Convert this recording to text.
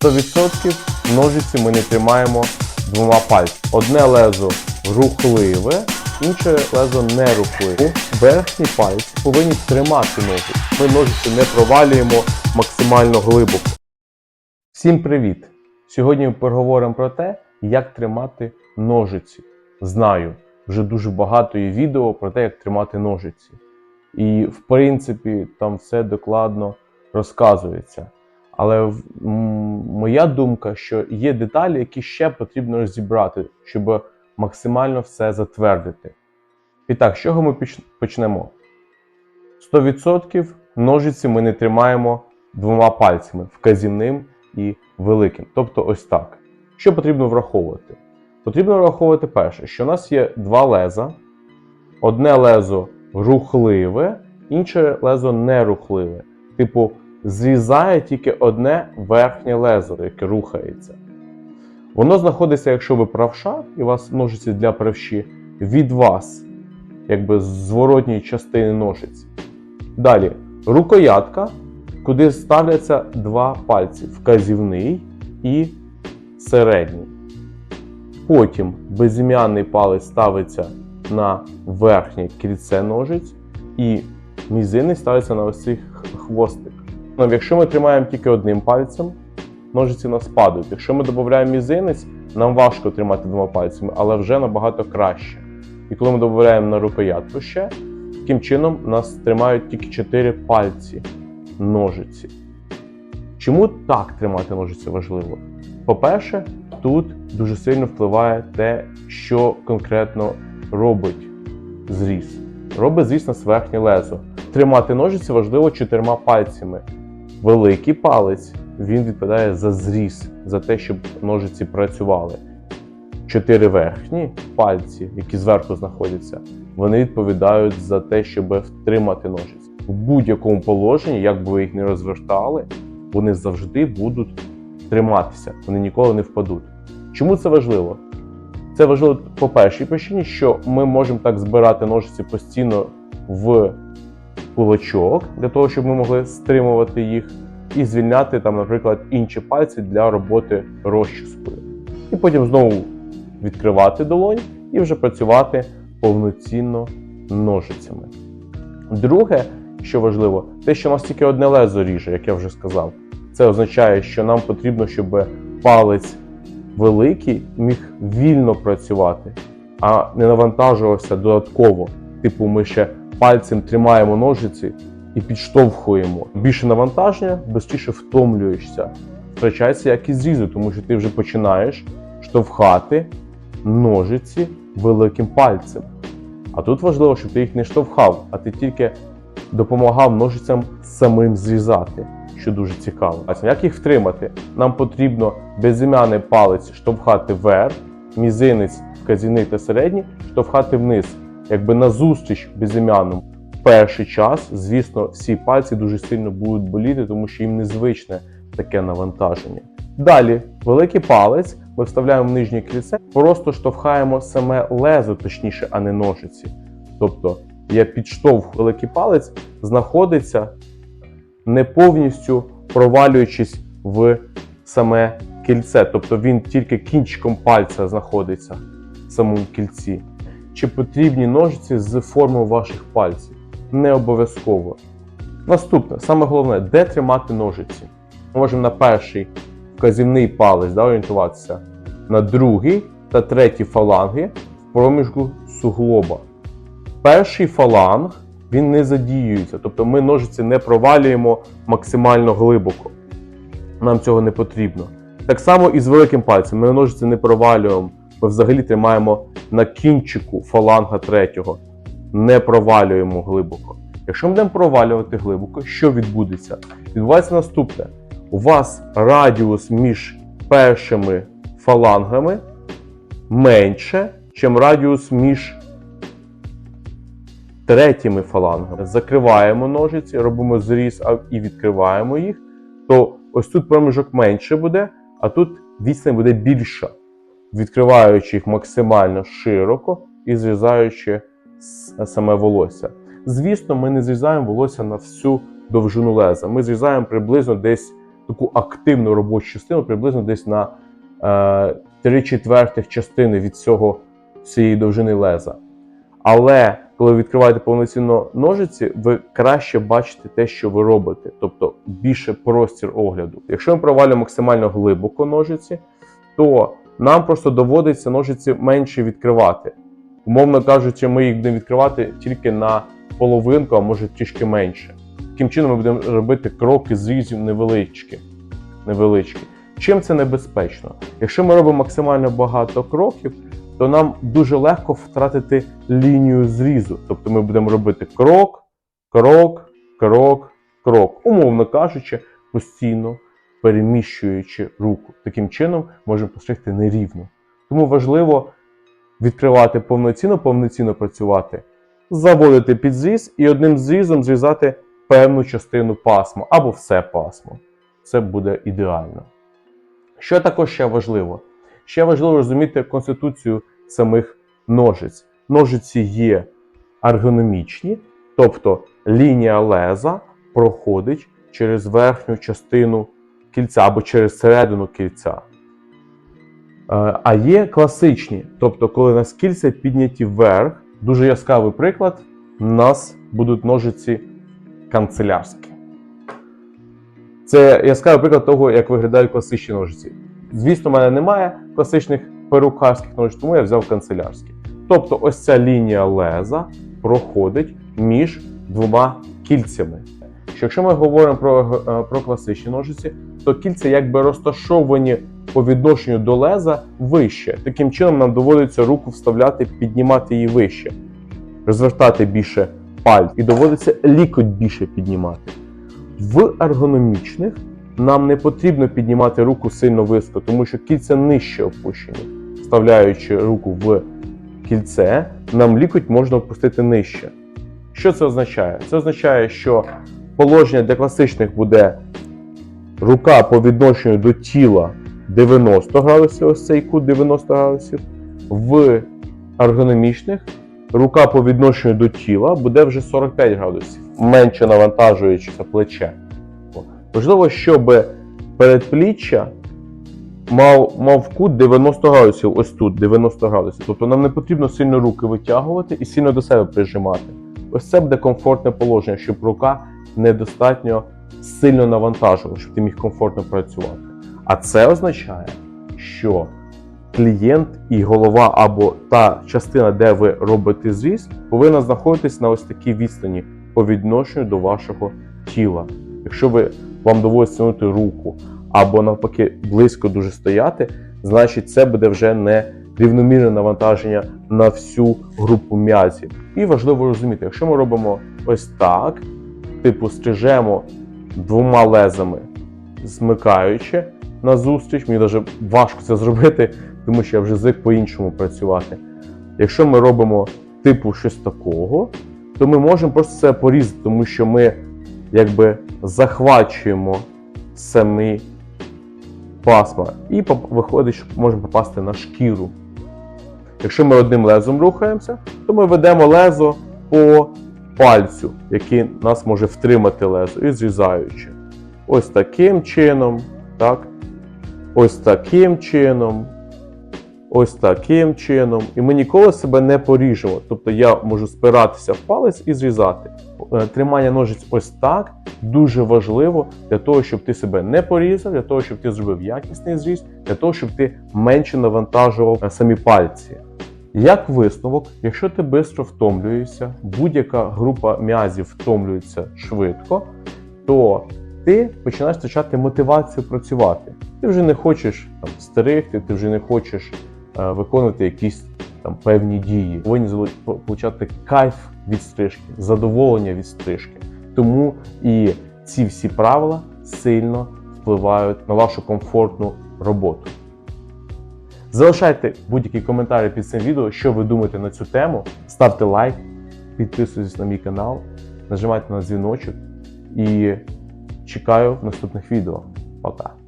100% ножиці ми не тримаємо двома пальцями. Одне лезо рухливе, інше лезо не рухливе. Верхні пальці повинні тримати ножиці. Ми ножиці не провалюємо максимально глибоко. Всім привіт! Сьогодні ми поговоримо про те, як тримати ножиці. Знаю, вже дуже багато є відео про те, як тримати ножиці. І, в принципі, там все докладно розказується. Але моя думка, що є деталі, які ще потрібно розібрати, щоб максимально все затвердити. І так, з чого ми поч- почнемо? 100% ножиці ми не тримаємо двома пальцями вказівним і великим. Тобто ось так. Що потрібно враховувати? Потрібно враховувати перше, що у нас є два леза. Одне лезо рухливе, інше лезо нерухливе. Типу, зрізає тільки одне верхнє лезо, яке рухається. Воно знаходиться, якщо ви правша, і у вас ножиці для правші, від вас, якби з зворотньої частини ножиць. Далі, рукоятка, куди ставляться два пальці: вказівний і середній. Потім безім'яний палець ставиться на верхнє кільце ножиць, і мізинець ставиться на ось цей хвостик. Ну, якщо ми тримаємо тільки одним пальцем, ножиці нас падають. Якщо ми додаємо мізинець, нам важко тримати двома пальцями, але вже набагато краще. І коли ми додаємо на рукоятку ще, таким чином нас тримають тільки 4 пальці ножиці. Чому так тримати ножиці важливо? По-перше, тут дуже сильно впливає те, що конкретно робить зріз. Робить зріз на верхнє лезо. Тримати ножиці важливо чотирма пальцями. Великий палець він відповідає за зріз, за те, щоб ножиці працювали. Чотири верхні пальці, які зверху знаходяться, вони відповідають за те, щоб втримати ножиці. У будь-якому положенні, як би ви їх не розвертали, вони завжди будуть триматися, вони ніколи не впадуть. Чому це важливо? Це важливо по першій причині, що ми можемо так збирати ножиці постійно в кулачок, для того, щоб ми могли стримувати їх, і звільняти там, наприклад, інші пальці для роботи розчіскою. І потім знову відкривати долонь і вже працювати повноцінно ножицями. Друге, що важливо, те, що у нас тільки одне лезо ріже, як я вже сказав. Це означає, що нам потрібно, щоб палець великий міг вільно працювати, а не навантажувався додатково. Типу, ми ще пальцем тримаємо ножиці і підштовхуємо. Більше навантаження, безчіше втомлюєшся. Втрачається якість зрізу, тому що ти вже починаєш штовхати ножиці великим пальцем. А тут важливо, щоб ти їх не штовхав, а ти тільки допомагав ножицям самим зрізати, що дуже цікаво. А як їх втримати? Нам потрібно безім'яний палець штовхати вверх, мізинець, вказівний та середній штовхати вниз, якби назустріч безім'яному. Перший час, звісно, всі пальці дуже сильно будуть боліти, тому що їм незвичне таке навантаження. Далі, великий палець ми вставляємо в нижнє кільце, просто штовхаємо саме лезо, точніше, а не ножиці. Тобто я підштовх великий палець знаходиться не повністю провалюючись в саме кільце. Тобто він тільки кінчиком пальця знаходиться в самому кільці. Чи потрібні ножиці з формою ваших пальців? Не обов'язково. Наступне, саме головне, де тримати ножиці? Ми можемо на перший вказівний палець да, орієнтуватися, на другий та третій фаланги в проміжку суглоба. Перший фаланг він не задіюється, тобто ми ножиці не провалюємо максимально глибоко. Нам цього не потрібно. Так само і з великим пальцем. Ми ножиці не провалюємо, ми взагалі тримаємо на кінчику фаланга третього, не провалюємо глибоко. Якщо ми будемо провалювати глибоко, що відбудеться? Відбувається наступне: у вас радіус між першими фалангами менше, чим радіус між третіми фалангами. Закриваємо ножиці, робимо зріз і відкриваємо їх, то ось тут проміжок менше буде, а тут відстань буде більша, відкриваючи їх максимально широко і зрізаючи саме волосся. Звісно, ми не зрізаємо волосся на всю довжину леза. Ми зрізаємо приблизно десь таку активну робочу частину, приблизно десь на е, 3 четвертих частини від цього цієї довжини леза. Але коли ви відкриваєте повноцінно ножиці, ви краще бачите те, що ви робите, тобто більше простір огляду. Якщо ми провалюємо максимально глибоко ножиці, то нам просто доводиться ножиці менше відкривати. Умовно кажучи, ми їх будемо відкривати тільки на половинку, а може трішки менше. Таким чином ми будемо робити кроки зрізів невеличкі. невеличкі. Чим це небезпечно? Якщо ми робимо максимально багато кроків, то нам дуже легко втратити лінію зрізу. Тобто ми будемо робити крок, крок, крок, крок, умовно кажучи, постійно переміщуючи руку. Таким чином можемо постригти нерівно. Тому важливо відкривати повноцінно, повноцінно працювати, заводити під зріз і одним зрізом зрізати певну частину пасма або все пасмо. Це буде ідеально. Що також ще важливо? Ще важливо розуміти конституцію самих ножиць. Ножиці є ергономічні, тобто лінія леза проходить через верхню частину кільця або через середину кільця. Е, А є класичні, тобто, коли у нас кільця підняті вверх, дуже яскравий приклад, у нас будуть ножиці канцелярські. Це яскравий приклад того, як виглядають класичні ножиці. Звісно, в мене немає класичних перукарських ножиць, тому я взяв канцелярські. Тобто, ось ця лінія леза проходить між двома кільцями. Що Якщо ми говоримо про, е, про класичні ножиці, то кільця якби розташовані по відношенню до леза вище. Таким чином нам доводиться руку вставляти, піднімати її вище, розвертати більше пальць і доводиться лікоть більше піднімати. В ергономічних нам не потрібно піднімати руку сильно високо, тому що кільця нижче опущені. Вставляючи руку в кільце, нам лікоть можна опустити нижче. Що це означає? Це означає, що положення для класичних буде рука по відношенню до тіла 90 градусів, ось цей кут 90 градусів. В ергономічних рука по відношенню до тіла буде вже 45 градусів, менше навантажуючи плече. Важливо, щоб передпліччя мав, мав кут 90 градусів, ось тут 90 градусів. Тобто нам не потрібно сильно руки витягувати і сильно до себе прижимати. Ось це буде комфортне положення, щоб рука недостатньо сильно навантажувала, щоб ти міг комфортно працювати. А це означає, що клієнт і голова або та частина, де ви робите зріз, повинна знаходитись на ось такій відстані по відношенню до вашого тіла. Якщо ви вам доводиться тягнути руку або навпаки близько дуже стояти, значить це буде вже не рівномірне навантаження на всю групу м'язів. І важливо розуміти, якщо ми робимо ось так, типу стрижемо двома лезами, змикаючи назустріч, мені навіть важко це зробити, тому що я вже звик по-іншому працювати. Якщо ми робимо типу щось такого, то ми можемо просто це порізати, тому що ми якби захвачуємо самі пасма і виходить, що можемо попасти на шкіру. Якщо ми одним лезом рухаємося, то ми ведемо лезо по пальцю, який нас може втримати лезо, і зрізаючи. Ось таким чином, так? Ось таким чином, ось таким чином. І ми ніколи себе не поріжемо. Тобто я можу спиратися в палець і зрізати. Е, Тримання ножиць ось так дуже важливо для того, щоб ти себе не порізав, для того, щоб ти зробив якісний зріз, для того, щоб ти менше навантажував е, самі пальці. Як висновок, якщо ти швидко втомлюєшся, будь-яка група м'язів втомлюється швидко, то ти починаєш втрачати мотивацію працювати. Ти вже не хочеш там, стерегти, ти вже не хочеш е, виконувати якісь там певні дії. Повинні получати кайф від стрижки, задоволення від стрижки. Тому і ці всі правила сильно впливають на вашу комфортну роботу. Залишайте будь-які коментарі під цим відео, що ви думаєте на цю тему. Ставте лайк, підписуйтесь на мій канал, нажимайте на дзвіночок і чекаю наступних відео. Пока!